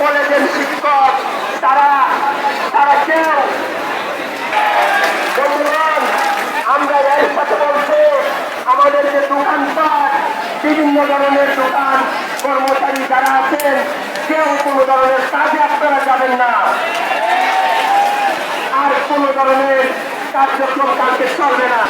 কলেজের শিক্ষক, তারা তারা কেউ আমরা এর সাথে বলছি, আমাদের যে দোকানপাট বিভিন্ন ধরনের দোকান কর্মচারী যারা আছেন, কেউ কোনো ধরনের কাজ আপনারা কার্যক্রম কালকে চলবে না।